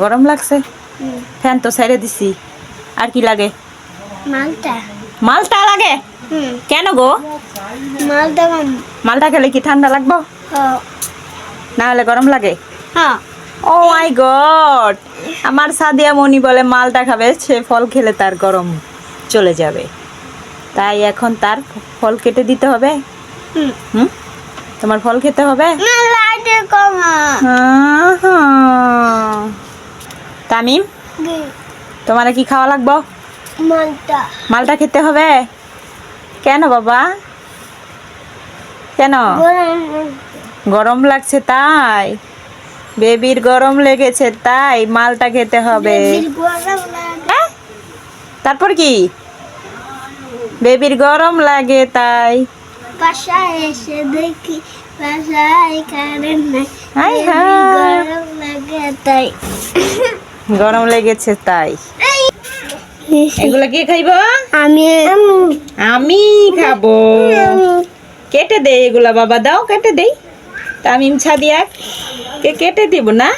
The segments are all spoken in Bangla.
গরম লাগছে। ফ্যান তো ছেড়ে দিছি। আর কি লাগে? মালটা। মালটা লাগে? কেন গো? মালটা মালটা খেলে কি ঠান্ডা লাগবো? ও না হলে গরম লাগে? হ্যাঁ। Oh my god! আমার সাদিয়া মনি বলে মালটা খাবে সে ফল খেলে তার গরম চলে যাবে। তাই এখন তার ফল কেটে দিতে হবে। হুম। তোমার ফল খেতে হবে। তামিম তোমার কি খাওয়া লাগবো? মালটা। মালটা খেতে হবে? কেন বাবা? কেন? গরম লাগছে তাই। বেবির গরম লেগেছে তাই মালটা খেতে হবে। হ্যাঁ? তারপর কি? বেবির গরম লাগে তাই। বাসায় এসে দেখি গরম তাই গরম লেগেছে তাই। এগুলা কে খাইব? আমি। আমি। খাব। কেটে দে এগুলা বাবা দাও কেটে দেই। তামিম ছাদিয়া কে কেটে দিব না?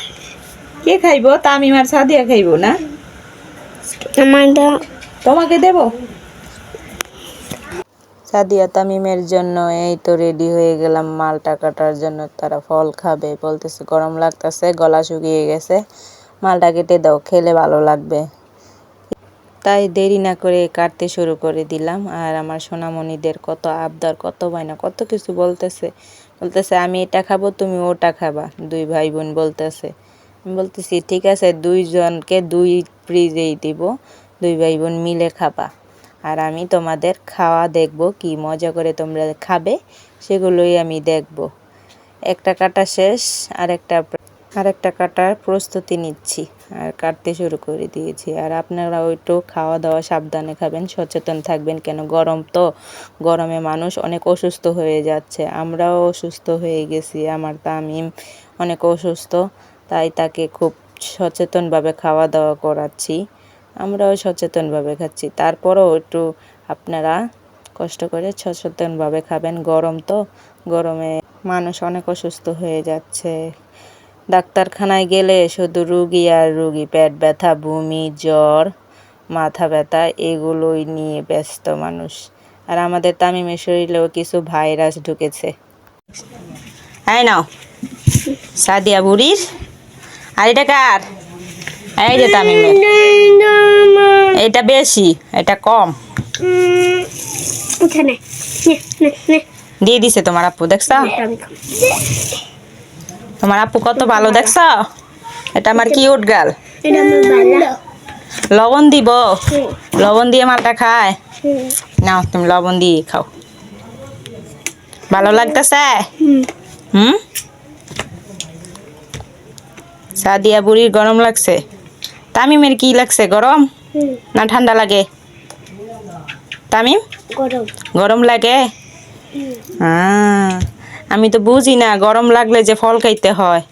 কে খাইব? তামিম আর ছাদিয়া খাইব না? তোমাকে দেব? সাদিয়া তামিমের জন্য এই তো রেডি হয়ে গেলাম, মালটা কাটার জন্য তারা ফল খাবে। বলতেছে, গরম লাগতেছে, গলা শুকিয়ে গেছে, মালটা কেটে দাও, খেলে ভালো লাগবে। তাই দেরি না করে কাটতে শুরু করে দিলাম। আর আমার সোনামণিদের কত আবদার, কত বায়না, কত কিছু বলতেছে। বলতেছে, আমি এটা খাব, তুমি ওটা খাবা। দুই ভাই বোন বলতেছে, আমি বলতেছি, ঠিক আছে, দুইজনকে দুই ফ্রিজেই দিব, দুই ভাই বোন মিলে খাবা। আর আমি তোমাদের খাওয়া দেখব, কি মজা করে তোমরা খাবে, সেগুলোই আমি দেখব। একটা কাটা শেষ, আর একটা আর একটা কাটার প্রস্তুতি নিচ্ছি, আর কাটতে শুরু করে দিয়েছি। আর আপনারা একটু খাওয়া দাওয়া সাবধানে খাবেন, সচেতন থাকবেন, কেন গরম তো, গরমে মানুষ অনেক অসুস্থ হয়ে যাচ্ছে। আমরাও অসুস্থ হয়ে গেছি, আমার তামিম অনেক অসুস্থ, তাই তাকে খুব সচেতনভাবে খাওয়া দাওয়া করাচ্ছি। আমরাও সচেতনভাবে খাচ্ছি। তারপরেও একটু আপনারা কষ্ট করে সচেতনভাবে খাবেন। গরম তো, গরমে মানুষ অনেক অসুস্থ হয়ে যাচ্ছে। ডাক্তারখানায় গেলে শুধু রুগী আর রুগী, পেট ব্যথা, বমি, জ্বর, মাথা ব্যথা, এগুলোই নিয়ে ব্যস্ত মানুষ। আর আমাদের তামিমের শরীরেও কিছু ভাইরাস ঢুকেছে। হ্যাঁ নাও, সাদিয়া বুড়ির। আর এটা কার? এই যে তামিমের। এটা বেশি এটা কম। নে নে নে দিয়ে দিছে তোমার আপু দেখছ। তোমার আপু কত ভালো দেখছ? এটা আমার কিউট গার্ল এটা লবণ দিব। লবণ দিয়ে মালটা খায়। নাও তুমি লবণ দিয়ে খাও। ভালো লাগতেছে? হুম? সাদিয়া বুড়ির গরম লাগছে? তামিমের কি লাগছে? গরম? না ঠান্ডা লাগে? তামিম? গরম। লাগে? আমি তো বুঝি না গরম লাগলে যে ফল খাইতে হয়।